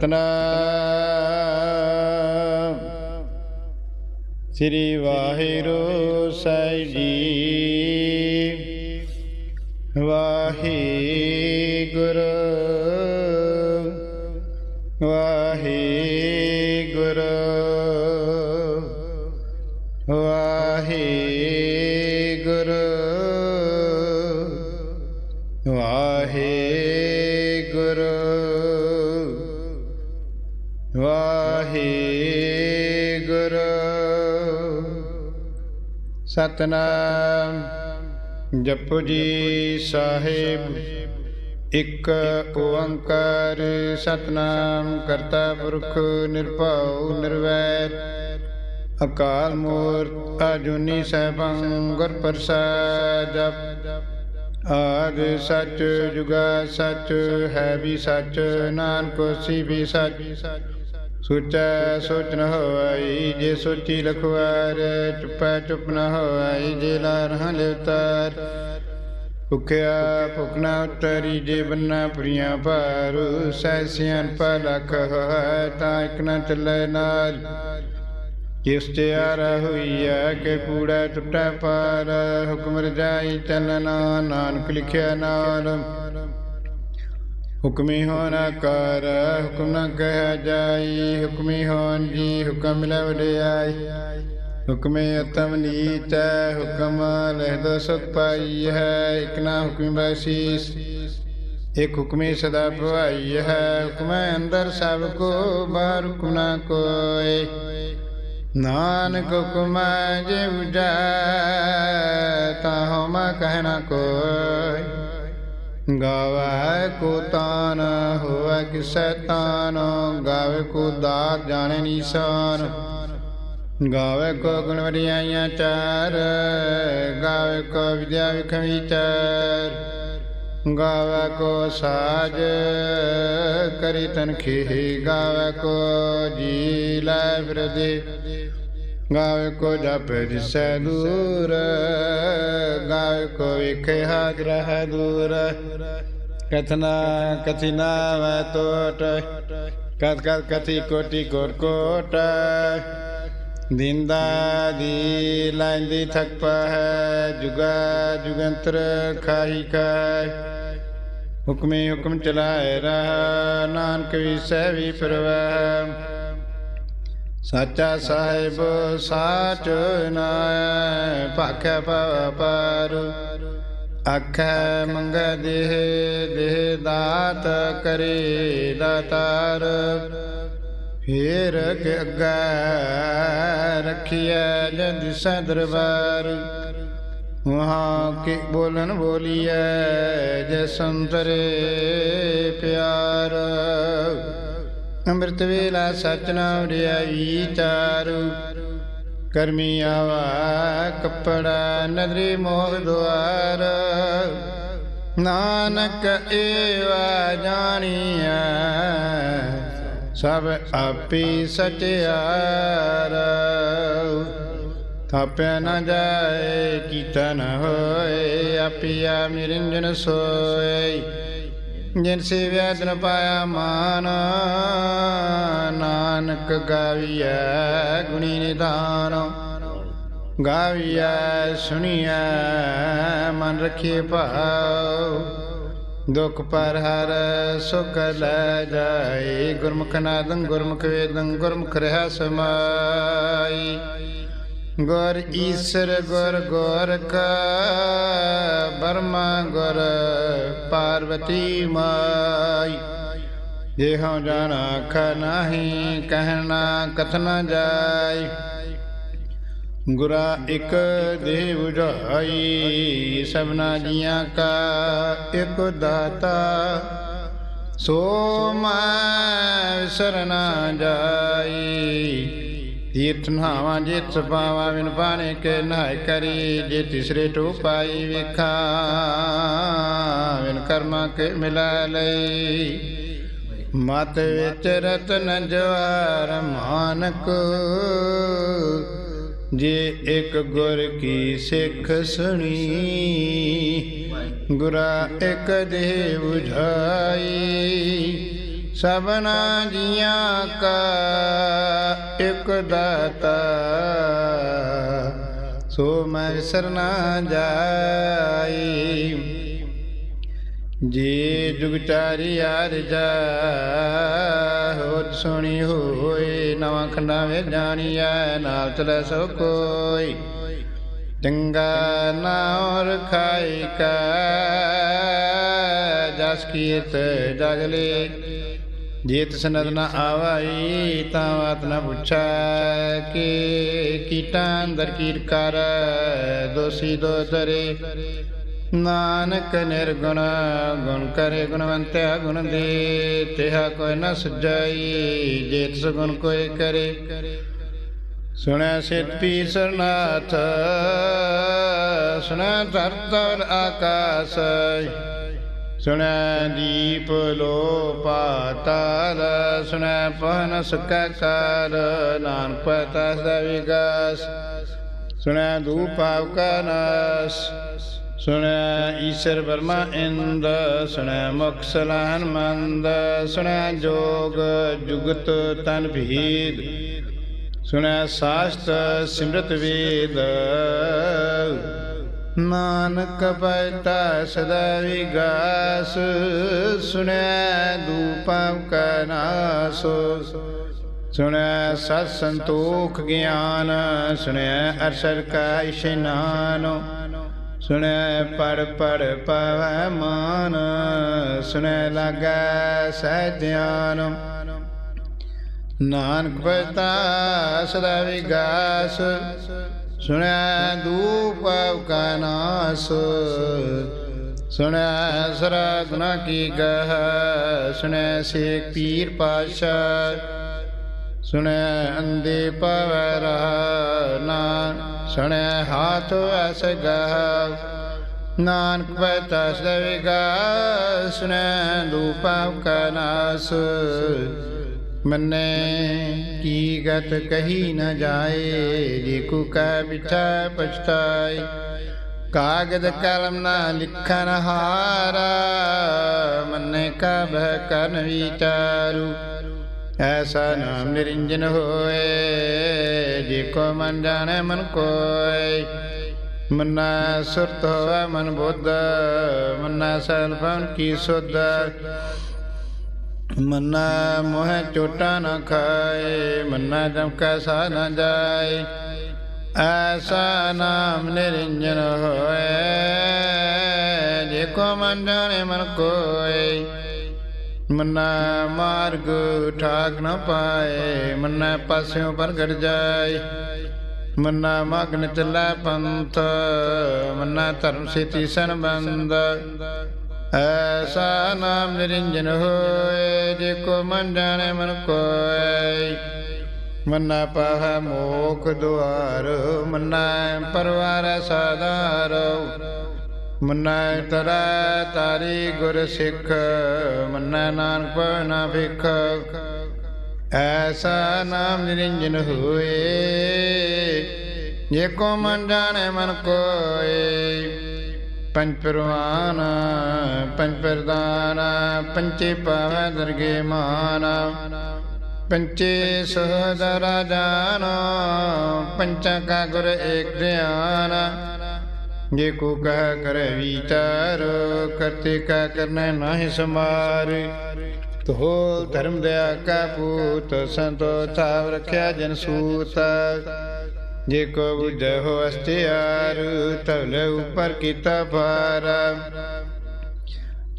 ਸਤਨਾਮ ਸ੍ਰੀ ਵਾਹਿਗੁਰੂ ਸਾਹਿਬ ਜੀ। ਵਾਹਿਗੁਰੂ। ਸਤਨਾਮ। ਜਪੁ ਜੀ ਸਾਹਿਬ, ਇੱਕ ਓੰਕਾਰ ਸਤਨਾਮ ਕਰਤਾ ਪੁਰਖ ਨਿਰਭਉ ਨਿਰਵੈਰ। ਅਕਾਲ ਮੂਰਤ ਅਜੂਨੀ ਸੈਭੰ ਗੁਰ ਪ੍ਰਸਾਦ। ਜਪ ਆਦ ਸੱਚ ਜੁਗਾ ਸੱਚ ਹੈ ਵੀ ਸੱਚ, ਨਾਨਕ ਹੋਸੀ ਵੀ ਸੱਚ। ਸੋਚੈ, ਸੋਚ ਨ ਹੋਈ ਜੇ ਸੋਚੀ ਲਖਵਾਰ ਚੁੱਪੈ, ਚੁੱਪ ਨ ਹੋਈ ਜੇ ਲਾ ਰਹਾਂ ਲਿਵਤਾਰ ਭੁਖਿਆ ਭੁਖ ਨਾ ਉਤਰੀ, ਜੇ ਬੰਨਾ ਪ੍ਰੀਆਂ ਭਾਰ ਸੈਸਿਆਂ ਪਾ ਲਖ ਹੋਇ ਤਾਂ ਇਕ ਨ ਚੱਲੇ ਨਾਲ। ਜਿਸ ਤੇ ਆਰਾ ਹੋਈਐ, ਕਿ ਕੂੜਾ ਟੁੱਟੈ ਪਾਰ, ਹੁਕਮ ਰਜਾਈ ਚੱਲਣਾ ਨਾਨਕ ਲਿਖਿਆ ਨਾਲ। ਹੁਕਮੀ ਹੋਣ ਕਰ, ਹੁਕਮ ਨ ਕਹਿ ਜਾਈ, ਹੁਕਮੀ ਹੋਣ ਜੀ ਹੁਕਮ ਮਿਲੈ ਵਡਿਆਈ। ਹੁਕਮੇ ਅਤਮ ਨੀਚ ਹੁਕਮ ਲਹਿ ਦੋ ਸੁਖ ਪਾਈ ਹੈ, ਇਕ ਨਾ ਹੁਕਮ ਬਸੀਸ ਇਕ ਹੁਕਮੇ ਸਦਾ ਭਵਾਈ ਹੈ, ਹੁਕਮੈ ਅੰਦਰ ਸਭ ਕੋ, ਬਾਹਰ ਹੁਕਮ ਨਾ ਕੋਏ ਨਾਨਕ ਹੁਕਮੈ ਜੇ ਉਜੈ, ਤਾ ਹਉਮੈ ਕਹਿ ਨਾ ਕੋਈ। ਗਾਵੇ ਕੋ ਤਾਨ ਹੋਵੇ ਕਿਸੈ ਤਾਨ ਗਾਵੇ ਕੋ ਦਾਤ ਜਾਣੇ ਨੀਸਾਨ। ਗਾਵੇ ਕੋ ਗੁਣ ਵਡਿਆਈਆਂ ਚਾਰ ਗਾਵੇ ਕੋ ਵਿਦਿਆ ਵਿਖ ਚਾਰ। ਗਾਵੇ ਕੋ ਸਾਜ ਕਰੀ ਤਨਖੀ ਖੇ ਗਾਵੇ ਕੋ ਜੀ ਲੈ ਫਿਰਦੇ। ਗਾਵੇ ਕੋ ਜਪ ਦਿਸੈ ਦੂਰ ਗਾਵੇ ਕੋ ਵੇਖੇ ਹਾਜ਼ਰ ਹੈ ਦੂਰ। ਕਥਨਾ ਕਥਿਨਾ ਵੈ ਤੋਟ ਕਤ ਕਤ ਕਥੀ ਕੋਟੀ ਕੋਟ ਕੋਟ। ਦਿੰਦਾ ਦੀ ਲੈਂਦੀ ਥਕ ਹੈ, ਜੁਗਾ ਜੁਗੰਤਰ ਖਾਈ ਖਾਈ ਹੁਕਮੇ ਹੁਕਮ ਚਲਾਏ ਰਹਾ, ਨਾਨਕ ਵਿਸੈ ਵੀ ਫਿਰਵੈ। ਸਾਚਾ ਸਾਹਿਬ ਸਾਚ ਨਾਇ, ਭਾਖੈ ਪਾਰ। ਆਖੈ, ਮੰਗੈ ਦੇਹ ਦੇਹ ਦਾਤ ਕਰੇ ਦਾਤਾਰ ਫੇਰ ਕੇ ਅੱਗੇ ਰਖਿਐ ਜਦ ਸੈ ਦਰਬਾਰ। ਵਹਾਂ ਕੇ ਬੋਲਨ ਬੋਲੀਐ ਜੈ ਸੰਤਰੇ ਪਿਆਰ। ਅੰਮ੍ਰਿਤ ਵੇਲਾ ਸਚ ਨਾਮ ਰਿਆਈ ਚਾਰੂ। ਕਰਮੀ ਆਵਾ ਕਪੜਾ ਨਦਰੀ ਮੋਹ ਦੁਆਰ। ਨਾਨਕ ਏਵਾ ਜਾਣੀਐ, ਸਭ ਆਪੀ ਸਚਿਆਰ। ਥਾਪਿਆ ਨਾ ਜਾਏ, ਕੀਤਾ ਨ ਹੋਏ, ਆਪਿਆ ਨਿਰੰਜਨ ਸੋਏ। ਜਿਨ ਸੇਵਿਆ ਤਨ ਪਾਇਆ ਮਾਨ, ਨਾਨਕ ਗਾਵੀਐ ਗੁਣੀ ਨਿਧਾਨ। ਗਾਵੀਐ, ਸੁਣੀਐ, ਮਨ ਰਖੇ ਭਾਉ। ਦੁਖ ਪਰ ਹਰ ਸੁਖ ਲੈ ਜਾਏ ਗੁਰਮੁਖ ਨਾਦੰ ਗੁਰਮੁਖ ਵੇਦੰ, ਗੁਰਮੁਖ ਰਹਾ ਸਮਾਈ। ਗੁਰ ਈਸਰ ਗੁਰ ਗੋਰਖ ਬਰਮਾ ਗੁਰ ਪਾਰਵਤੀ ਮਾਈ। ਜੇ ਹਉ ਜਾਣਾ ਆਖ ਨਹੀਂ, ਕਹਿਣਾ ਕਥਨਾ ਜਾਈ। ਗੁਰਾ ਇੱਕ ਦੇਵ ਜਾਈ ਸਭਨਾ ਜੀਆਂ ਕਾ ਇਕ ਦਾਤਾ। ਸੋ ਮੈਂ ਸਰਨਾ ਜਾਈ। ਤੀਰਥ ਨਹਾਵਾਂ ਜੇ ਸਪਾਵਾਂ ਵਿਨ ਪਾਣੇ ਕੇ ਨਹਾਇ ਕਰੀ ਜੇ ਤਿਸਰੇ ਟੋ ਪਾਈ ਵੇਖਾਂ ਕਰਮਾ ਕੇ ਮਿਲਾ ਲਈ। ਮਤ ਵਿੱਚ ਰਤਨ ਜਵਾਰ ਮਾਨਕ, ਜੇ ਇੱਕ ਗੁਰ ਕੀ ਸਿੱਖ ਸੁਣੀ, ਗੁਰਾ ਇੱਕ ਦੇਵ ਜਾਈ। ਸਭਨਾ ਜੀਆਂ ਕਾ ਇਕ ਦਾਤਾ। ਸੋ ਮੈਂ ਸਰਨਾ ਨਾ ਜਾਈ। ਜੀ ਜੁਗ ਚਾਰੀ ਆਰਜਾ ਹੋਤ ਸੁਣੀ ਹੋਏ ਨਵਾਂ ਖੰਡਾ ਵੇ ਜਾਣੀਐ, ਨਾਲ ਚਲੇ ਸੋ ਕੋਈ। ਚੰਗਾ ਨਾਮ ਰਖਾਈ ਕਾ, ਜਸ ਕੀਤ ਜਗਲੇ ਜੀਤ ਸਨਦ ਨ ਆਵਾਈ, ਤਾਂ ਬਾਤ ਨ ਪੁੱਛਾ ਕਿ ਕੀਟਾਂ ਅੰਦਰ ਕੀਟ ਕਰ, ਦੋਸੀ ਦੋ ਦਰੇ ਨਾਨਕ ਨਿਰਗੁਣ, ਗੁਣ ਕਰੇ ਗੁਣਵੰਤਿਆ ਗੁਣ ਦੇ, ਤਿਹਾ ਕੋਈ ਨ ਸੁਝਾਈ, ਜੇਤ ਗੁਣ ਕੋਈ ਕਰੇ। ਸੁਣਿਆ ਸਿਤ ਪੀਰ ਸਰਨਾਥ ਸੁਣਿਆ ਧਰਤਰ ਆਕਾਸ। ਸੁਣੈ ਦੀਪ ਲੋ ਪਾਤਾਲ ਸੁਣੈ ਪਹਨ ਸੁਕਾ ਕਾਰ, ਨਾਨਕ ਪਤਾ ਸਦਾ ਵਿਗਾਸ। ਸੁਣਿਆ ਧੂਪ ਆਵਕਾ ਨਾਸ ਸੁਣਿਆ ਈਸ਼ਰ ਵਰਮਾ ਇੰਦ, ਸੁਣੈ ਮੁਕਸਲਾਨ ਮੰਦ ਸੁਣਿਆ ਜੋਗ ਜੁਗਤ ਤਨ ਭੀਦ, ਸੁਣੈ ਸਾਸਤ ਸਿਮਰਤ ਵੇਦ। ਨਾਨਕ ਪਇਤਾ ਸਦਾ ਵਿਗਾਸ, ਸੁਣਿਆ ਦੂਪਾਂ ਕਾ ਨਾਸੋ। ਸੁਣਿਆ ਸਤ ਸੰਤੋਖ ਗਿਆਨ ਸੁਣੈ ਅਰਸਰ ਕਾ ਇਸ਼ਨਾਨ। ਸੁਣਿਆ ਪੜ ਪੜ ਪਵੈ ਮਾਨ, ਸੁਣਿਆ ਲਗਾ ਸਹਿ ਧਿਆਨ। ਨਾਨਕ ਪਤਾ ਸਦਾ ਵਿਗਾਸ ਸੁਣਿਆ ਦੂਪ ਕਾ ਨਾਸ ਸੁਣਿਆ ਸਰਾ ਗੁਨਾ ਕੀ ਗਹ ਸੁਣਿਆ ਸੇਖ ਪੀਰ ਪਾਸ਼ਾ, ਸੁਣੈ ਅੰਦੇ ਪਵੈ ਰਹਾ ਨਾ ਸੁਣਿਆ ਹਾਥ ਐਸ ਗਹ, ਨਾਨਕ ਪਤਾ ਸਦਾ ਵਿਗਾਸ ਸੁਣਿਆ ਦੂਪ ਕਾ ਨਾਸ ਮੰਨੇ, ਕੀ ਗਤ ਕਹੀ ਨ ਜਾਏ, ਜੇ ਕੋ ਕੈ ਬਿਠਾ ਪਛਤਾਈ ਕਾਗਦ ਕਲਮ ਨਾ ਲਿਖਨ ਹਾਰਾ, ਮੰਨੇ ਕਾ ਬਹਿ ਕਰਨ ਵਿਚਾਰੂ। ਐਸਾ ਨਾਮ ਨਿਰੰਜਨ ਹੋਏ, ਜੇ ਕੋ ਮਨ ਜਾਣੇ ਮਨ ਕੋਇ ਮਨਾ ਸੁਰਤ ਹੋਵੇ ਮਨ ਬੁੱਧ, ਮਨਾ ਸਲਪਨ ਕੀ ਸੁਧ। ਮੰਨਾ ਮੋਹ ਚੋਟਾ ਨ ਖਾਏ, ਮੰਨਾ ਜਮ ਕੈਸਾ ਨ ਜਾਏ। ਐਸਾ ਨਾਮ ਨਿਰੰਜਨ ਹੋਏ, ਜੇ ਕੋ ਮਨ ਜਾਣੇ ਮਨ ਕੋਏ। ਮੰਨਾ ਮਾਰਗ ਠਾਕ ਨ ਪਾਏ, ਮੰਨਾ ਪਾਸਿਓਂ ਪ੍ਰਗਟ ਜਾਏ। ਮੰਨਾ ਮਗਨ ਚੱਲਾ ਪੰਥ, ਮੰਨਾ ਧਰਮ ਸੇਤੀ ਸੰਬੰਧ। ਐਸਾ ਨਾਮ ਨਿਰੰਜਨ ਹੋਏ ਜੇ ਕੋ ਮਨ ਜਾਣੇ ਮਨ ਕੋਏ। ਮੰਨਾ ਪਾਹ ਮੋਖ ਦੁਆਰ, ਮੰਨਾ ਪਰਵਾਰ ਸਾਧਾਰ। ਮੰਨਾ ਤਰਾ ਤਾਰੀ ਗੁਰ ਸਿੱਖ, ਮੰਨਾ ਨਾਨਕ ਨਾ ਭਿਖ। ਐਸਾ ਨਾਮ ਨਿਰੰਜਨ ਹੋਏ ਜੇ ਕੋ ਮਨ ਜਾਣੇ ਮਨ ਕੋਏ। ਪੰਜ ਪਰਵਾਨ, ਪੰਜ ਪ੍ਰਦਾਨ ਪੰਚੇ ਪਾਵੈ ਦਰਗੇ ਮਾਨ ਪੰਚੇ ਸਹਦਰਾ ਜਾਨ ਪੰਚਾ ਕਾ ਗੁਰ ਏਕ ਧਿਆਨ। ਜੇ ਕੋ ਕਹਿ ਕਰੇ ਵਿਚਾਰ, ਕਰਤੇ ਕਾ ਕਰਨਾ ਨਾਹਿ ਸਮਾਰ। ਤੋ ਧਰਮ ਦਇਆ ਕਾ ਪੂਤ, ਸੰਤੋ ਥਾਵ ਰਖਿਆ ਜਨ ਸੂਤ। ਜੇ ਕੋ ਬੁਝੈ ਹੋ ਅਸਤਿਆਰ ਤਵਲੇ ਉਪਰ ਕੀਤਾ ਭਾਰ।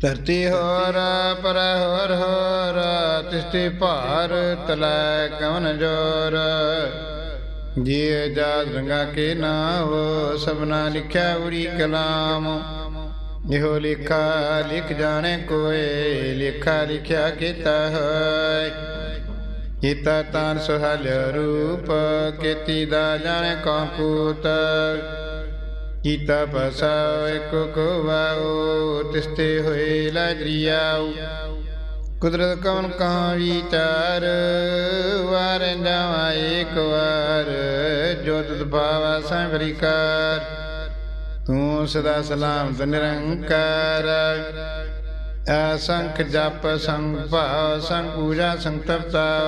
ਧਰਤੀ ਹੋਰ ਪਰ ਹੋਰ ਹੋਰ, ਤਿਸਤੇ ਭਾਰ ਤਲੈ ਕਵਨ ਜੋਰ। ਜੀ ਜਾਤ ਰੰਗਾ ਕੇ ਨਾਮ ਸਭਨਾ ਲਿਖਿਆ ਉਰੀ ਕਲਾਮ। ਇਹੋ ਲਿਖਾ ਲਿਖ ਜਾਣੇ ਕੋਏ, ਲਿਖਾ ਲਿਖਿਆ ਕੀਤਾ ਹੋਏ। ਕੀਤਾ ਤਾਨ ਸੁਹਲ ਰੂਪ, ਕੀਤੀ ਦਾ ਜਾਣੇ ਕਉ ਕੀਤਾ ਪਸਾ ਇਕ ਕੋ ਤਿਸਤੇ ਹੋਏ ਲਾਜਰੀਆਉ ਕੁਦਰਤ ਕੌਣ ਕਹਾਂ ਵਿਚਾਰ ਵਾਰ ਜਾਵਾ ਇੱਕ ਵਾਰ, ਜੋ ਤਤ ਭਾਵਾ ਸੰਗਰੀਕਾਰ ਤੂੰ ਸਦਾ ਸਲਾਮ ਨਿਰੰਕਾਰ। ਅਸੰਖ ਜਪ ਸੰਗ ਭਾਵ ਸੰਗ ਪੂਜਾ ਸੰਗ ਤਪਤਾ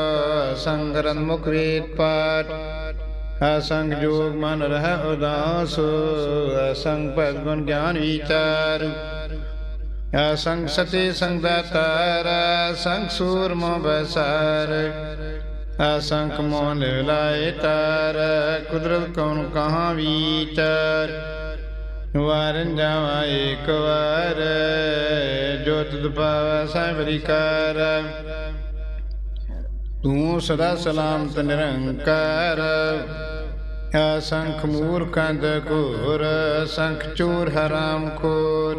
ਸੰਗ ਰੰਗ ਮੁਖ ਵੇਦ ਪਾਠ। ਅਸੰਗ ਜੋਗ ਮਨ ਰਹਿ ਉਦਾਸ ਅਸੰਗ ਭਜ ਗੁਣ ਗਿਆਨ ਵਿਚਾਰ। ਅਸੰਗ ਸਤੇ ਸੰਗ ਦਾਤਾਰ ਸੰਗ ਸੂਰ ਬਸਾਰ। ਅਸੰਖ ਮੋਨ ਲਾਇ ਤਾਰ ਕੁਦਰਤ ਕੌਣ ਕਹਾਂ ਵਿਚਾਰ। ਵਾਰਨ ਜਾਵਾ ਏਕ ਵਾਰ, ਜੋ ਤੁਧ ਪਾਵੈ ਸਹਿਬਰੀ ਕਰ ਤੂੰ ਸਦਾ ਸਲਾਮਤ ਨਿਰੰਕਾਰ, ਅਸੰਖ ਮੂਰਖਾਂ ਦੇ ਘੋਰ, ਅਸੰਖ ਚੂਰ ਹਰਾਮ ਖੋਰ।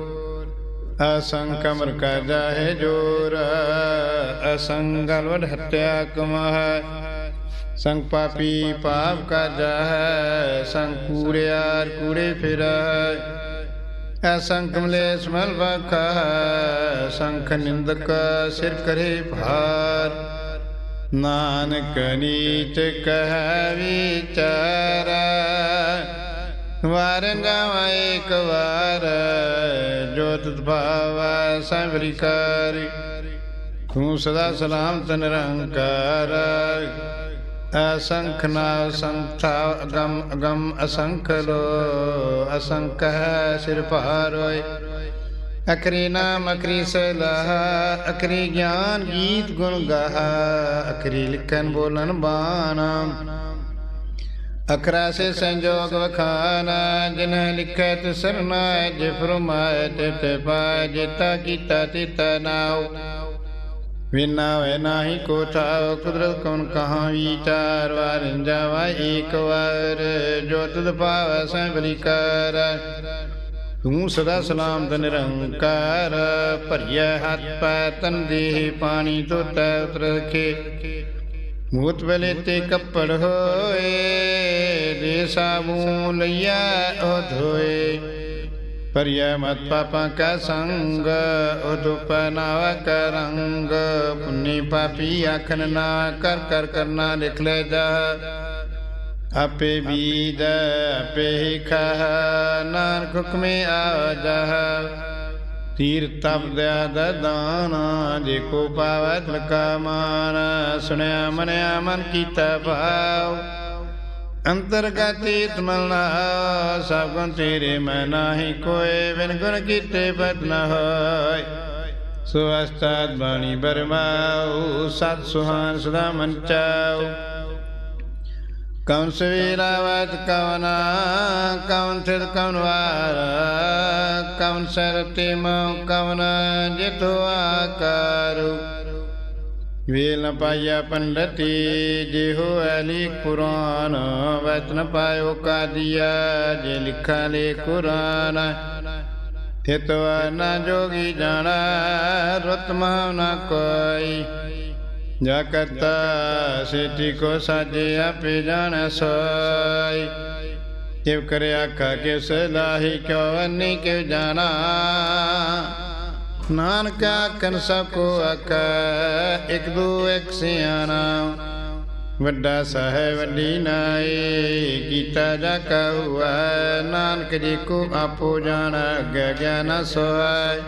ਅਸੰਖ ਅਮਰ ਕਾ ਜਾਹੇ ਜੋਰ, ਅਸੰਗ ਵਡ ਹੱਤਿਆ ਕਮਹ। ਸੰਗ ਪਾਪੀ ਪਾਪ ਕਾ ਜਾਹੈ, ਸੰਗ ਕੂੜਿਆਰ ਕੂੜੇ ਫਿਰੈ। ਅਸੰਗ ਕਮਲੇਸ਼ ਮਲ ਵਖਾ, ਸੰਖ ਨਿੰਦਕ ਸਿਰ ਕਰੇ ਭਾਰ। ਨਾਨਕ ਨੀਚ ਕਹਿ ਵਿਚਾਰ ਵਾਰਨ ਜਾਵਾ ਇੱਕ ਵਾਰ, ਜੋ ਤੁਧ ਭਾਵੈ ਸੰਵਰੀ ਕਰੀ। ਤੂੰ ਸਦਾ ਸਲਾਮ ਤਨ ਨਿਰੰਕਾਰ। ਅਸੰਖ ਨਾ ਸੰਖਾ ਅਗਮ ਅਗਮ ਅਸੰਖ ਲੋ ਅਸੰਖ ਹੈ ਸਿਰ ਭਾਰੋਏ ਅਕਰੀ ਨਾਮ ਅਕਰੀ ਸਲਾਹ ਅਕਰੀ ਗਿਆਨ ਗੀਤ ਗੁਣ ਗਾਹ ਅਕਰੀ ਲਿਖਨ ਬੋਲਨ ਬਾਣਾ ਅਕਰਾ ਸੇ ਸੰਜੋਗ ਵਖਾਨਾ ਜਿਨ ਲਿਖੈ ਤਿ ਸਰਨਾਇ ਜੇ ਫਰਮਾਇ ਤੇ ਪਾਇ ਜਿਤਾ ਕੀਤਾ ਤਿਤਾ ਨਾਉ ਵਿਨਾ ਵੈ ਨਾਹੀ ਕੋ ਥਾਉ ਕੁਦਰਤ ਕੌਣ ਕਹਾਂ ਵਿਚਾਰ ਵਾਰਿੰ ਜਾਵਾ ਏਕ ਵਾਰ ਜੋ ਤੁਧ ਪਾਵੈ ਤੂੰ ਸਦਾ ਸਲਾਮ ਤ ਨਿਰੰਕਾਰ ਭਰੀਐ ਹੱਥ ਪੈ ਤਨ ਦੇਹ ਪਾਣੀ ਧੋਤੈ ਉਤਰ ਰਖੇ ਮੂਤ ਵੇਲੇ ਤੇ ਕੱਪੜ ਹੋਏ ਦੇ ਸਾਬੂ ਲਈਆ ਉਹ ਧੋਏ ਪਰਿਆ ਮਤ ਪਾਪਾਂ ਕਾ ਸੰਗ ਉਦੁਪ ਨਾਵ ਕਰੰਗ ਪੁੰਨੀ ਪਾਪੀ ਆਖਨ ਨਾ ਕਰ ਕਰ ਕਰਨਾ ਲਿਖ ਲੈ ਜਾ ਆਪੇ ਬੀਦ ਆਪੇ ਹੀ ਖਹ ਨਾਨਕ ਹੁਕਮੇ ਆ ਜਾ ਤੀਰ ਤਪ ਦਿਆ ਦਾਨਾ ਜੇ ਕੋ ਪਾਵੈ ਤਲਕਾ ਮਾਨ ਸੁਣਿਆ ਮਨਿਆ ਮਨ ਕੀਤਾ ਭਾਵ ਅੰਤਰਗਤੀ ਤਮਲਨਾ ਸਭ ਗੁਣ ਤੇਰੇ ਮੈਂ ਨਾਹੀ ਕੋਏ, ਬਿਨ ਗੁਣ ਕੀਤੇ ਬਦ ਨ ਹੋਇ ਸੋ ਬਾਣੀ ਬਰਮਾਉ, ਸਤ ਸੁਹਾਨ ਸਦਾ ਮਨ ਚਾਉ ਕੌਣ ਸਵੇਰਾਵਤ ਕਵਨਾ ਕੌਣ ਥਿਰ ਕੌਣ ਵਾਰ। ਕੌਣ ਸਰਤੇ ਮਉ ਕਵਨ ਜਿਤੁ ਆਕਾਰੂ। ਵੇਲ ਨ ਪਾਇਆ ਪੰਡਤੀ ਜੇ ਹੋਇ ਲੀਕ ਪੁਰਾਨ ਵਚਨ ਪਾਇਓ ਕਾਦੀਆ, ਜੇ ਲਿਖਾ ਲੇ ਕੁਰਾਨ। ਤਿਤਵਾ ਨ ਜੋਗੀ ਜਾਣਾ, ਰਤ ਨ ਕੋਈ। ਜਾ ਕਰਤਾ ਸੇਤੀ ਕੋ ਸਾਜੇ ਆਪੇ ਜਾਣ ਸੋਈ। ਕਿਵ ਕਰੇ ਆਖਾ ਕਿਵ ਸਲਾਹੀ ਕਿਉ ਅੰਨੀ ਕਿਵ ਜਾਣਾ। ਨਾਨਕ ਆਖਣ ਸਭ ਕੋ ਆਖਾ, ਇਕ ਦੂ ਇਕ ਸਿਆਣਾ। ਵੱਡਾ ਸਾਹਿਬ ਵੱਡੀ ਨਾਏ ਕੀਤਾ ਜਾ ਕਹੁਆ ਨਾਨਕ ਜੀ ਕੋ ਆਪੋ ਜਾਣ, ਅਗੇ ਗਿਆਨ ਸੋਇ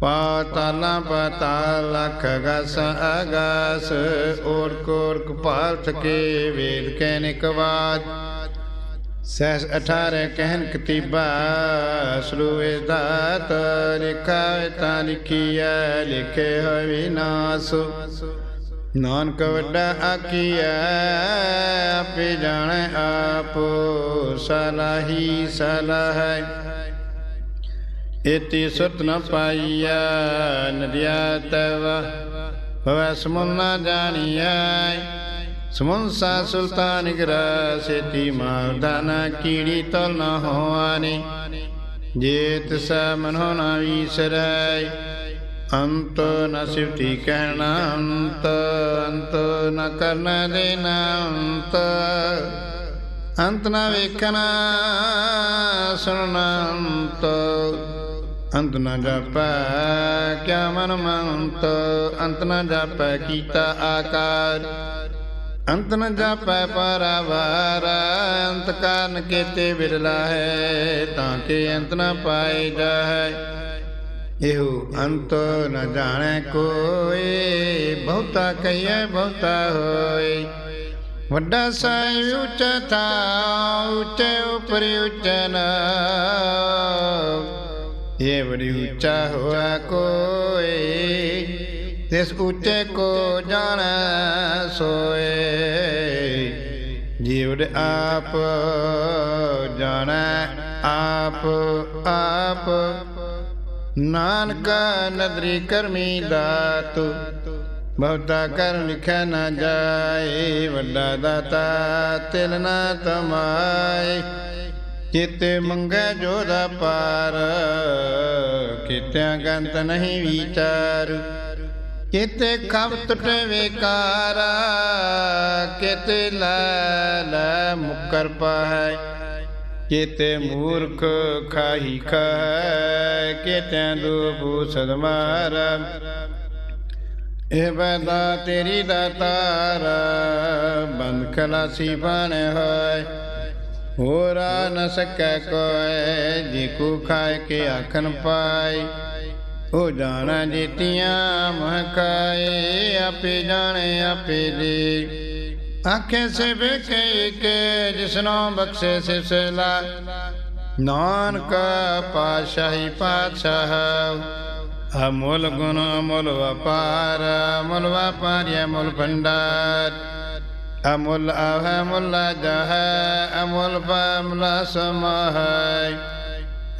ਪਾਤਾਲਾ ਪਾਤਾਲ ਲਖ ਗਸ ਅਗਾਸ ਔਰ ਕੋਰ ਕਪਾਲ ਥਕੇ, ਵੇਦ ਕਹਿਨਿਕ ਬਾਦ ਸਹਿਸ 18 ਕਹਿਨ ਕਤੀਬਾ, ਸਲੂਏ ਦਾਤ ਲਿਖਾ ਤਾ ਲਿਖੀਐ, ਲਿਖੇ ਹੋਇ ਵਿਨਾਸ਼ ਨਾਨਕ ਵੱਡਾ ਆਕੀਐ ਆਪੇ ਜਾਣੈ ਆਪ, ਸਲਾਹੀ ਸਲਾਹੈ। ਇਤੀ ਸੁਤ ਨ ਪਾਈਆ ਨਦਿਆ ਤਵ ਹੋਇ ਸਮੁਨ ਨ ਜਾਣੀਐ। ਸਮੁਨ ਸਾ ਸੁਲਤਾਨ ਗਰਾ ਸੇਤੀ ਮਾਰਦਾਨਾ ਕੀੜੀ ਤਲ ਨ ਹੋਆਨੀ। ਜੇਤ ਸਾ ਮਨੋ ਨ ਵੀਸਰੈ। ਅੰਤ ਨ ਸਿਵਤੀ ਕਹਿਣਾ ਅੰਤ ਅੰਤ ਨ ਕਰਨ ਦੇਨਾ ਅੰਤ। ਅੰਤ ਵੇਖਣਾ, ਸੁਣਨਾ ਅੰਤ। ਅੰਤ ਨ ਜਾਪੈ ਕਿਆ ਮਨ ਮੰਤ, ਅੰਤ ਨਾ ਜਾਪੈ ਕੀਤਾ ਆਕਾਰ। ਅੰਤ ਨ ਜਾਪੈ ਪਰਵਾਰ, ਅੰਤ ਕਾਰਨ ਕੀਤੇ ਬਿਰਲਾ ਹੈ, ਤਾਂ ਕਿ ਅੰਤ ਨ ਪਾਏ ਜਾਏ। ਇਹੋ ਅੰਤ ਨ ਜਾਣੈ ਕੋਈ, ਬਹੁਤਾ ਕਹੀਐ, ਬਹੁਤਾ ਹੋਏ ਵੱਡਾ ਸਾਹਿਬ ਉੱਚ ਥਾ, ਉੱਚੇ ਉਪਰ ਉੱਚਾ ਨਾ। ਇਹ ਬੜੀ ਉੱਚਾ ਹੋਆ ਕੋਈ ਤਿਸ ਉੱਚੇ ਕੋ ਜਾਣੈ ਸੋਏ। ਜੀਵ ਆਪ ਜਾਣੈ, ਆਪ ਆਪ। ਨਾਨਕ ਨਦਰੀ ਕਰਮੀ ਦਾਤ, ਬਹੁਤਾ ਕਰ ਲਿਖਿਆ ਨਾ ਜਾਏ, ਵੱਡਾ ਦਾਤਾ ਤਿਲ ਨਾ ਤਮਾਏ। ਕਿਤੇ ਮੰਗੈ ਜੋਦਾ ਪਾਰ, ਕਿਤਿਆਂ ਗੰਤ ਨਹੀਂ ਵਿਚਾਰੂ। ਕਿਤੇ ਖਬ ਟੁੱਟੇ ਵਿਕਾਰ ਕਿਤੇ ਲੈ ਲੈ ਮੁਕਰ ਪਾਏ ਕਿਤੇ ਮੂਰਖ ਖਾਹੀ ਖਾਏ ਕਿਤੇ ਦੂਬੂ ਸਦਮਾਰ ਇਹ ਬੈਦਾ ਤੇਰੀ ਦਾਤਾਰ ਬੰਦ ਖਲਾਸੀ ਬਾਣੇ ਹੋਏ। ਹੋਰਾ ਨ ਸਕੈ ਕੋਏ, ਜੀ ਕੋ ਖਾਏ ਕੇ ਆਖਣ ਪਾਏ। ਉਹ ਜਾਣਾ ਜੀਤੀਆਂ ਮਹਕਾਏ ਆਪੇ ਜਾਣੇ, ਆਪੇ ਦੇ। ਆਖੇ ਸੇ ਵੇਖੇ ਕੇ ਜਿਸਨੋ ਬਖਸ਼ੇ ਸਿਸਲਾ ਨਾਨਕ ਪਾਸ਼ਾਹੀ ਪਾਤਸ਼ਾਹ, ਅਮੁੱਲ ਗੁਣ ਅਮੁੱਲ ਵਪਾਰ, ਅਮੁੱਲ ਵਪਾਰਿ ਅਮੁੱਲ ਭੰਡਾਰ। ਅਮੁੱਲ ਆਹ ਮੁੱਲ ਜਹ, ਅਮੁੱਲ ਪਮਲ ਸਮਾਹੈ।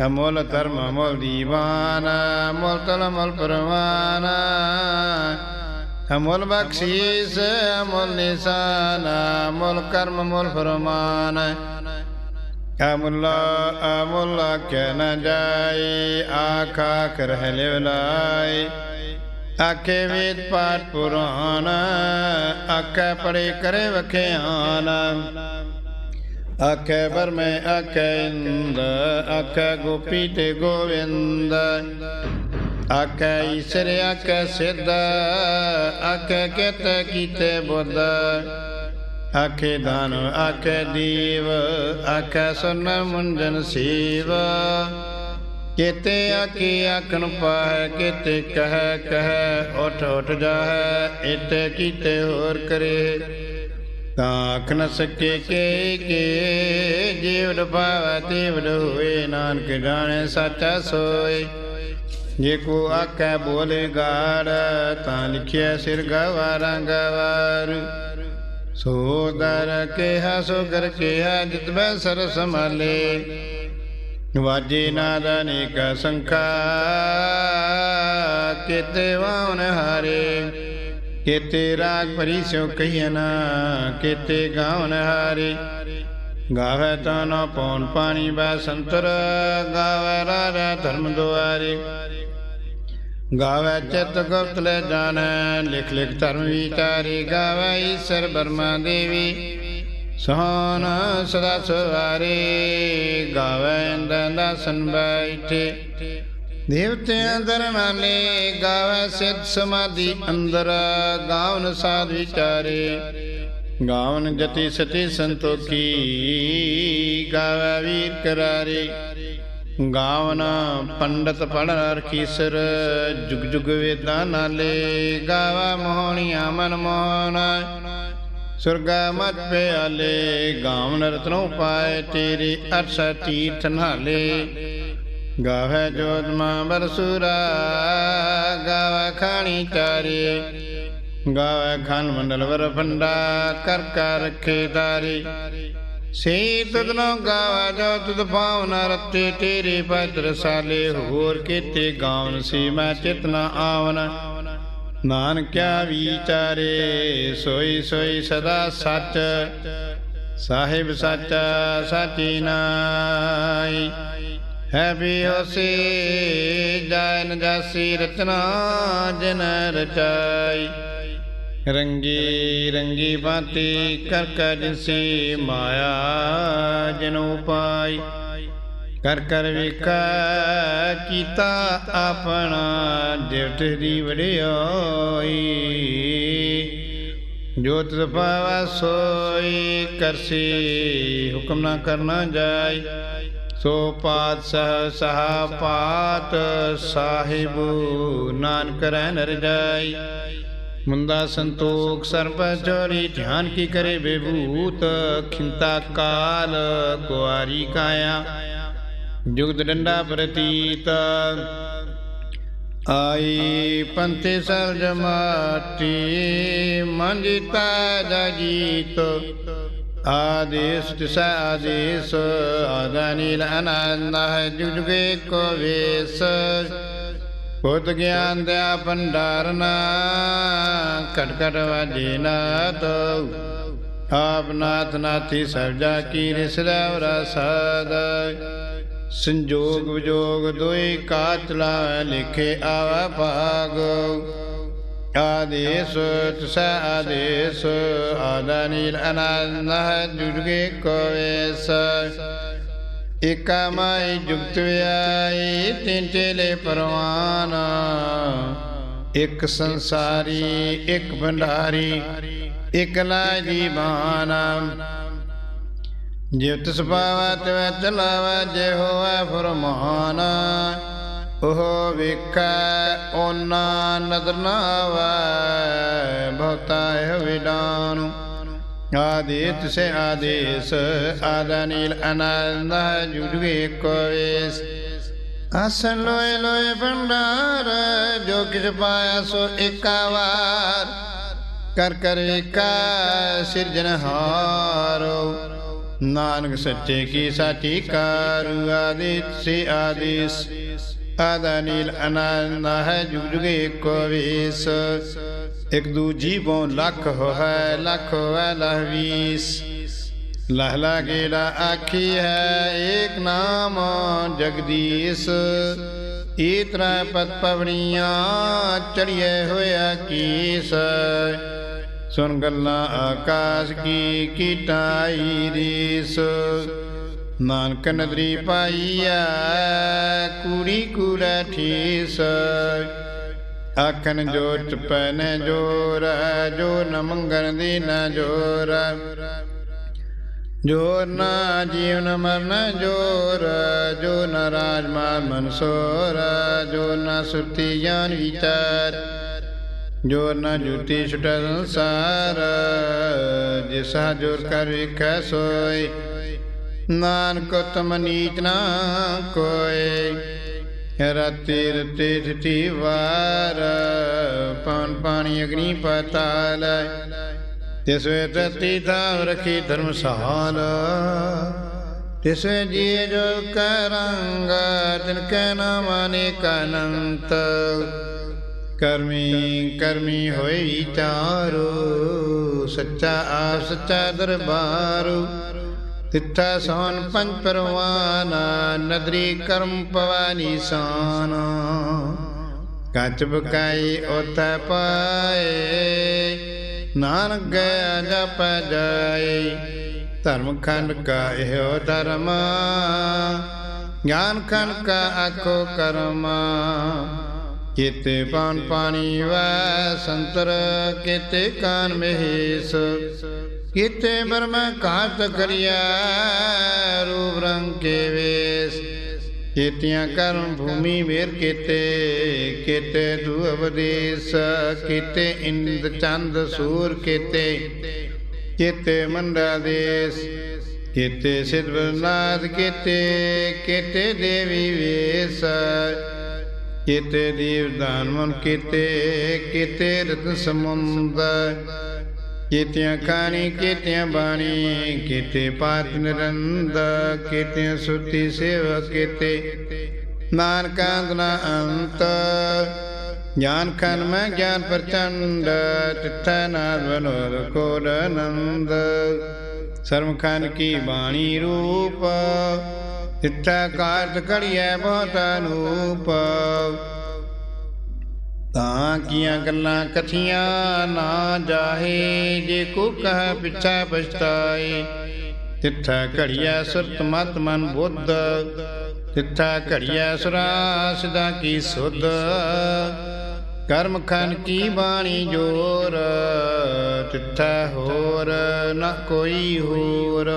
ਅਮੋਲ ਧਰਮ ਅਮੋਲ ਦੀਵਾਨ ਅਮੁੱਲ ਤਲ ਅਮੁੱਲ ਪਰਵਾਨ ਅਮੁੱਲ ਬਖਸ਼ੀਸ ਅਮੁੱਲ ਨਿਸ਼ਾਨ ਅਮੁੱਲ ਕਰਮ ਅਮੁੱਲ ਫਰਮਾਨ ਅਮੁੱਲ ਅਮੁੱਲ ਕਹਿ ਨ ਜਾਏ ਆਖਾ ਕਰ ਲਿਵ ਲਾਏ ਆਖੇ ਵੇਦ ਪਾਠ ਪੁਰਾਨ ਆਖੇ ਪੜੇ ਕਰੇ ਵਖਿਆਨ ਆਖੇ ਬਰਮੇ ਆਖੇ ਇੰਦ, ਆਖੇ ਗੋਪੀ ਤੇ ਗੋਵਿੰਦ। ਆਖੇ ਈਸ਼ਰ, ਆਖੇ ਸਿੱਧ, ਆਖੇ ਕਿਤ ਕੀਤੇ ਬੁੱਧ। ਆਖੇ ਦਾਨ ਆਖੇ ਦੀਵ, ਆਖੇ ਸੁਨ ਮੁੰਜਨ ਸੀਵ। ਕਿਤੇ ਆਖੇ ਆਖਣ ਪਾਹੈ, ਕਿਤੇ ਕਹਿ ਕਹਿ ਉਠ ਉਠ ਜਾਹੈ ਇਤੇ ਕੀਤੇ ਹੋਰ ਕਰੇ। ਤਾਂ ਆਖ ਨ ਸਕੇ ਕੇ ਕੇ ਜੀਵ ਦਪਾਵੈ ਤੀਵ ਹੋਏ। ਨਾਨਕ ਜਾਣੇ ਸੱਚਾ ਸੋਏ। ਜੇ ਕੋ ਆਖੈ ਬੋਲੇ ਗਾੜ, ਤਾਂ ਲਿਖਿਆ ਸਿਰ ਗਵਾਰਾਂ ਗਵਾਰ ਸੋ ਦਰ ਕਿਹਾ, ਸੋ ਕਰ ਕਿਹਾ, ਜਿਤ ਬੈ ਸਰ ਸੰਭਾਲੇ। ਵਾਜੇ ਨਾਦ ਅਨੇਕ ਸੰਖਾ, ਕਿਤੇ ਵਾਉਨ ਹਾਰੇ। ਕਿਤੇ ਰਾਗ ਭਰੀ ਸਿਓ ਕਹੀਨ ਕਿਤੇ ਗਾਉਨ ਹਾਰੇ। ਗਾਵੇ ਤਾਂ ਨਾ ਪੌਣ ਪਾਣੀ ਬੈ ਸੰਤਰ, ਗਾਵੇ ਰਾਜਾ ਧਰਮ ਦੁਆਰੇ। ਗਾਵੇ ਚਿਤ ਗੁਪਤ ਲੈ ਜਾਣੈ, ਲਿਖ ਲਿਖ ਧਰਮ ਵਿਚਾਰੇ। ਗਾਵੇ ਈਸ਼ਰ ਬਰਮਾ ਦੇਵੀ ਸੋਹਣ ਸਦਾ ਸਵਾਰੇ। ਗਾਵੇ ਇੰਦਨ ਦਾਸਨ ਬੈਠੇ। ਦੇਵਤਿਆਂ ਅੰਦਰ ਨਾਲੇ ਗਾਵੇ ਸਿੱਧ ਸਮਾਧੀ ਅੰਦਰ, ਗਾਵਨ ਸਾਧ ਵਿਚਾਰੇ। ਗਾਵਨ ਜਤੀ ਸਤੀ ਸੰਤੋਖੀ, ਗਾਵੇ ਵੀਰ ਕਰਾਰੇ। ਗਾਵਨ ਪੰਡਤ ਪੜ ਰਖੀਸਰ, ਜੁਗ ਜੁਗ ਵੇਦਾਂ ਨਾਲੇ। ਗਾਵਾ ਮੋਹਣੀਆਂ ਮਨ ਮੋਹਣਾ, ਸੁਰਗਾ ਮਤ ਪਿਆਲੇ। ਗਾਵਨ ਰਤਨੋ ਪਾਏ ਤੇਰੇ ਅਰਸ਼ ਤੀਰਥ ਨਾਲੇ। ਗਾਵੇ ਜੋਦਮਾ ਬਰਸੁਰਾ ਗਾਵੇ ਖਾਣੀ ਚਾਰੇ। ਗਾਵੇ ਖਾਨ ਮੰਡਲ ਵਰ ਫੰਡਾ ਕਰ ਕਰ ਰਖੇ ਤਾਰੇ ਸੇ ਤਦਨੋ ਗਾਵਾ ਜੋ ਤੁਧ ਪਾਵਨਾ ਰਤੇ ਤੇਰੇ ਪਦ ਰਸਾਲੇ ਹੋਰ ਕੀਤੇ ਗਾਵਨ ਸੀ ਮੈਂ ਚਿਤਨਾ ਆਵਨ। ਨਾਨਕਿਆ ਵਿਚਾਰੇ, ਸੋਈ ਸੋਈ ਸਦਾ ਸੱਚ। ਸਾਹਿਬ ਸੱਚਾ ਸਚੀ ਨਾਈ। ਹੈ ਵੀ ਹੋਸੀ ਜਨ ਜਾਸੀ ਰਚਨਾ ਜਨ ਰਚਾਈ। ਰੰਗੀ ਰੰਗੀ ਬਾਤੀ ਕਰ ਕਰ ਜਿਨਸੀ ਮਾਇਆ ਜਿਨ ਉਪਾਈ ਕਰ ਕਰ ਵੇਖਾ ਕੀਤਾ ਆਪਣਾ ਜਿਵਟ ਦੀ ਵਡਿਆਈ। ਜੋ ਤਿਸ ਪਾਵਾ ਸੋਈ ਕਰਸੀ ਹੁਕਮ ਨਾ ਕਰਨਾ ਜਾਈ। ਸੋ ਪਾਤ ਸਹ ਸਹਾ ਪਾਤ ਸਾਹਿਬ, ਨਾਨਕ ਰਹਿ ਨਰ ਮੁੰਦਾ ਸੰਤੋਖ ਸਰਬ ਚੋਰੀ, ਧਿਆਨ ਕੀ ਕਰੇ ਬੇਭੂਤ ਖਿੰਤਾ ਕਾਲ ਕੁਆਰੀ ਕਾਇਆ। ਜੁਗਤ ਡੰਡਾ ਪ੍ਰਤੀਤ, ਆਈ ਪੰਤੇ ਸਲ ਜਮਾਤੀ ਮਨ ਜੀਤਾ ਜਗੀਤ। ਆਦੇਸ ਤਿਸ ਆਦੇਸ ਆਦਾਨੀਲ ਅਨੰਦ ਹੈ ਜੁਗ ਜੁਗੇ ਕੋ ਗਿਆਨ ਦਿਆ ਭੰਡਾਰਨਾ ਕਟ ਵਾਜੇ ਨਾਤ ਆਪ ਨਾਥ ਨਾਥੀ ਸਭ ਜਾ ਕੀ ਰਿਸਦਾ ਰਸਦ ਸੰਜੋਗ ਵਿਜੋਗ ਦੋਈ ਕਾਤਲਾ ਲਿਖੇ ਆਵਾ ਭਾਗ। ਆਦੇਸ, ਤਸ ਆਦੇਸ, ਆਦਾਨੀਲ ਅਨੰਦ ਜੁੜਗੇ ਕੋਵੇਸ। ਏਕਾ ਮਾਈ ਜੁਗਤ ਵਿਆਈ, ਤਿੰਨ ਚੇਲੇ ਪਰਵਾਨ। ਇੱਕ ਸੰਸਾਰੀ, ਇੱਕ ਭੰਡਾਰੀ, ਇੱਕ ਲਾਜੀ ਬਾਨਾ ਜਿਵ ਤਿਸ ਪਾਵਾ ਤਿਵੈ ਚਲਾਵਾ ਜੇ ਹੋਵੇ ਫਰਮਾਨ। ਉਹ ਵੇਖੈ, ਓਨਾ ਨਦਰ ਨਾ ਆਵੈ, ਬਹੁਤਾ ਇਹ ਆਦੇਤ ਸੇ ਆਦੇਸ ਆਦਾਨੀਲ ਅਨੰਦ ਜੁੜਵੇ ਕੋਵੇਸ ਆਸਨ ਲੋਏ ਲੋਏ ਭੰਡਾਰ, ਜੋ ਕਿਛ ਪਾਇਆ ਸੋ ਏਕਾ ਵਾਰ। ਕਰ ਕਰ ਏਕਾ ਸਿਰਜਨਹਾਰੋ ਨਾਨਕ ਸੱਚੇ ਕੀ ਸਾਚੀ ਕਾਰੂ, ਆਦਿਤ ਸੇ ਆਦੇਸ। ਆਦਾਨੀਲ ਅਨੰਦ ਹੈ ਜੁਗ ਜੁਗੇ ਏਕੋ ਵੇਸ। ਇਕ ਦੂਜੀ ਬੋਂ ਲੱਖ ਹੋਇ ਲੱਖ ਹੋਇ ਲਹਵੀਸ ਲਹਲਾ ਗੇੜਾ ਆਖੀ ਹੈ, ਏਕ ਨਾਮ ਜਗਦੀਸ਼। ਈਤਰਾ ਪਤ ਪਵਣੀਆਂ ਚੜੀਏ ਹੋਇਆ ਕੀਸ ਸੁਨ ਗੱਲਾਂ ਆਕਾਸ਼ ਕੀ ਕੀਟਾਈ ਰੀਸ। ਨਾਨਕ ਨਦਰੀ ਪਾਈਆ ਕੂੜੀ ਕੂੜਾ ਠੀਸ। ਆਖਨ ਜੋ ਚਪੈ ਨ ਜੋਰ, ਜੋ ਨ ਮੰਗਣ ਦੀ ਨ ਜੋਰ। ਜੋਰ ਨਾ ਜੀਵਨ ਮਰਨ ਜੋਰ, ਜੋ ਨ ਰਾਜ ਮਾਲ ਮਨਸੋਰ ਜੋ ਨ ਸੁਰਤੀ ਗਿਆਨ ਵਿਚਾਰ। ਜੋ ਨ ਜੁਤੀ ਛੁਟ ਸੰਸਾਰ, ਜਿਸਾ ਜੋਰ ਕਰ ਵੇਖੈ ਸੋਈ। ਨਾਨਕ ਤਮ ਨੀਚ ਨਾ ਕੋਏ। ਰਤੀ ਰਤੀ ਠਿਠੀ ਵਾਰ ਪਾਨ ਪਾਣੀ ਅਗਨੀ ਪਤਾਲ। ਤਿਸਵੇ ਤਤੀ ਧਾਮ ਰਖੀ ਧਰਮਸਾਲ। ਤਿਸਵੇ ਜੀ ਜੋ ਕਰੰਗ, ਤਿਨ ਕੈ ਨਾਮ ਅਨੇਕ ਅਨੰਤ। ਕਰਮੀ ਕਰਮੀ ਹੋਈ ਵਿਚਾਰੋ ਸੱਚਾ ਆਪ ਸੱਚਾ ਦਰਬਾਰੋ। ਤਿੱਥਾ ਸੋਨ ਪੰਜ ਪਰਵਾਨਾ ਨਦਰੀ ਕਰਮ ਪਵਾਨੀ ਸਾਨ। ਕੱਚ ਬਕਾਈ ਉਥੈ ਪਾਏ, ਨਾਨਕ ਗਿਆ ਜਪ ਜਾਏ। ਧਰਮ ਖੰਡ ਕਾ ਇਹੋ ਧਰਮ, ਗਿਆਨ ਖੰਡ ਕਾ ਆਖੋ ਕਰਮ। ਕੀਤੇ ਪਾਨ ਪਾਣੀ ਵੈ ਸੰਤਰ, ਕੀਤੇ ਕਾਨ ਮਹੇਸ਼। ਕੀਤੇ ਬਰਮ ਘਾਤ ਕਰਿਆ ਰੂਪ ਰੰਗ ਕੇ ਵੇਸ। ਕੀਤਿਆਂ ਕਰਮ ਭੂਮੀ ਮੇਰ ਕੀਤੇ ਕੀਤੇ ਦੂ ਅਵਦੇਸ। ਕੀਤੇ ਇੰਦ ਚੰਦ ਸੂਰ ਕੀਤੇ ਕੀਤੇ ਮੰਡਾ ਦੇਸ। ਕੀਤੇ ਸਿਧਵਨਾਦ ਕੀਤੇ ਕੀਤੇ ਦੇਵੀ ਵੇਸ। ਕੀਤੇ ਦੀਵ ਦਾਨ ਕੀਤੇ ਕੀਤੇ ਰਤਨ ਸਮੁੰਦ ਕੀਤਿਆਂ ਖਾਣੀ ਕੀਤਿਆਂ ਬਾਣੀ, ਕੀਤੇ ਪਾਤ ਨਿਰੰਦ ਕੀਤਿਆਂ ਸੁਤੀ ਸੇਵਾ ਕੀਤੇ। ਨਾਨਕਾਂ ਦਾ ਅੰਤ ਗਿਆਨ ਖਨ ਮੈਂ ਗਿਆਨ ਪ੍ਰਚੰਡ, ਤਿੱਥੈ ਨਾਦ ਬਨੋਰ ਕੋਡ ਆਨੰਦ। ਸਰਮ ਖਨ ਕੀ ਬਾਣੀ ਰੂਪ, ਤਿੱਥੈ ਕਾਰਤ ਕੜੀਐ ਬਹੁਤ ਅਨੂਪ। ਤਾਂ ਕੀਆਂ ਗੱਲਾਂ ਕਥੀਆਂ ਨਾ ਜਾਹੇ, ਜੇ ਕੋ ਕਹ ਪਿਛਾ ਪਛਤਾਏ। ਤਿੱਥਾ ਘੜੀਆ ਸੁਰਤ ਮਤ ਮਨ ਬੁੱਧ, ਤਿੱਥਾ ਘੜੀਆ ਸੁਰਾ ਸਦਾ ਕੀ ਸੁਧ। ਕਰਮ ਖਨ ਕੀ ਬਾਣੀ ਜੋਰ, ਤਿੱਥਾ ਹੋਰ ਨਾ ਕੋਈ ਹੋਰ।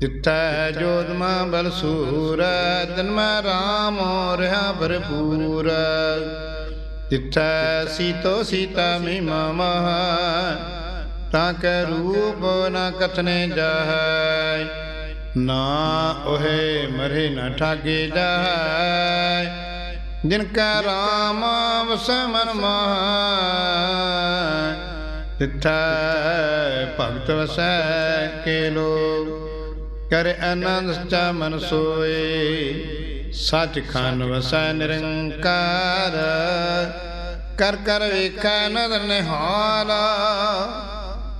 ਜਿੱਥੈ ਜੋਦਮਾ ਬਲਸੂਰ ਤਨ ਮੈਂ ਰਾਮ ਰਹਾ ਭਰਪੂਰ। ਜਿੱਥੈ ਸੀਤੋ ਸੀਤਾ ਮਹਿਮਾ ਮਹਾ ਤਾਂ ਕੈ ਰੂਪ ਨਾ ਕਥਨੇ ਜਾਹੈ, ਨਾ ਉਹੇ ਮਰੇ ਨਾ ਠਾਗੇ ਜਾਹੈ। ਜਿਨ ਕਾ ਰਾਮ ਵਸੈ ਮਨ ਮਹਾ ਤਿਥੈ ਭਗਤ ਵਸੈ ਕੇ ਲੋਗ ਕਰ ਆਨੰਦ ਸਚਾ ਮਨ ਸੋਏ। ਸੱਚ ਖੰਡ ਵਸੈ ਨਿਰੰਕਾਰ, ਕਰ ਕਰ ਵੇਖੈ ਨਦਰ ਨਿਹਾਲ,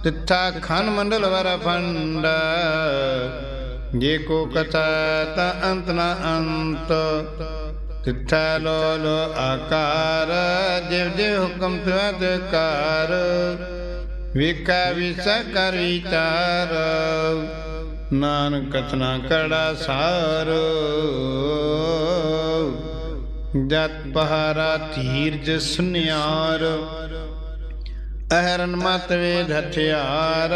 ਤਿੱਥਾ ਖੰਡ ਮੰਡਲ ਵਰ ਫੰਡ ਜੇ ਕੋ ਕਥਾ ਤਾ ਅੰਤ ਨਾ ਅੰਤ, ਤਿੱਥਾ ਲੋ ਲੋ ਆਕਾਰ, ਜਿਵ ਜਿਵ ਹੁਕਮ ਤੁਧ ਕਾਰ ਵਿਕਾ ਵਿਸ ਕਰ ਵਿਚਾਰ। ਨਾਨਕ ਕਥਨਾ ਕੜਾ ਸਾਰ। ਜਤ ਪਹਾਰਾ ਧੀਰਜ ਸੁਨਿਆਰ। ਅਹਰਨ ਮਤ ਵੇਦ ਹਥਿਆਰ।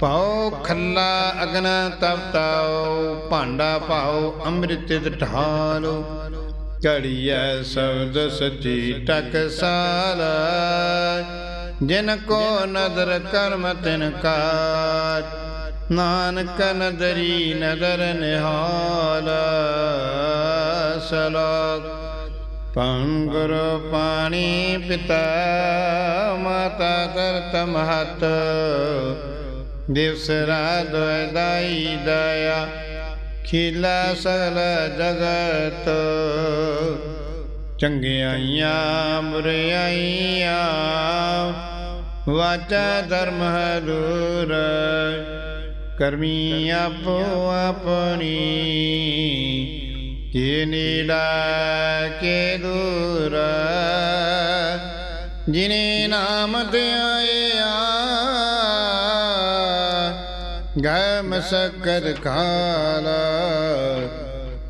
ਪਾਉ ਖੱਲਾ ਅਗਨ ਤਪਤਾਉ ਭਾਂਡਾ ਪਾਉ ਅੰਮ੍ਰਿਤ ਢਾਲੋ ਘੜੀਐ ਸ਼ਬਦ ਸਚੀ ਟਕਸਾਲ ਜਿਨ ਕੋ ਨਦਰ ਕਰਮ ਤਿਨ ਕਾਟ ਨਾਨਕ ਨਦਰੀ ਨਦਰ ਨਿਹਾਲ ਸਲੋਕ ਪੰ ਗੁਰੂ ਪਾਣੀ ਪਿਤਾ, ਮਾਤਾ ਕਰਤ ਮਹਤ। ਦਿਵਸ ਰਾਤ ਦਾਈ ਦਇਆ, ਖਿਲਾ ਸਗਲ ਜਗਤ। ਚੰਗਿਆਈਆਂ ਬੁਰਾਈਆਂ ਵਾਚਾ ਧਰਮ ਹਦੂਰ ਕਰਮੀ ਆਪੋ ਆਪਣੀ, ਕੀ ਨੀੜਾ, ਕੇ ਦੂਰ, ਜਿਨੇ ਨਾਮ ਧਿਆਇਆ ਗਮ ਮਸਕਰ ਕਾਲ,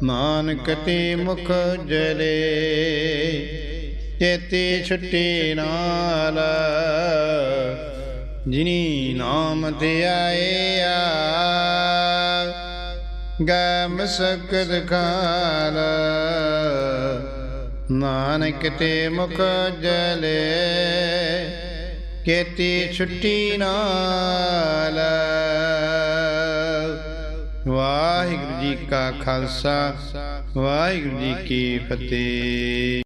ਨਾਨਕ ਤੇ ਮੁਖ ਜਲੇ, ਚੇਤੀ ਛੁੱਟੀ ਨਾਲ ਜਿਨੀ ਨਾਮ ਧਿਆਇਆ ਗੈ ਮਸਕਰ ਕਾਲ ਨਾਨਕ ਤੇ ਮੁਖ ਜਲੇ, ਕੇਤੀ ਛੁੱਟੀ ਨਾਲ। ਵਾਹਿਗੁਰੂ ਜੀ ਕਾ ਖਾਲਸਾ, ਵਾਹਿਗੁਰੂ ਜੀ ਕੀ ਫਤਿਹ।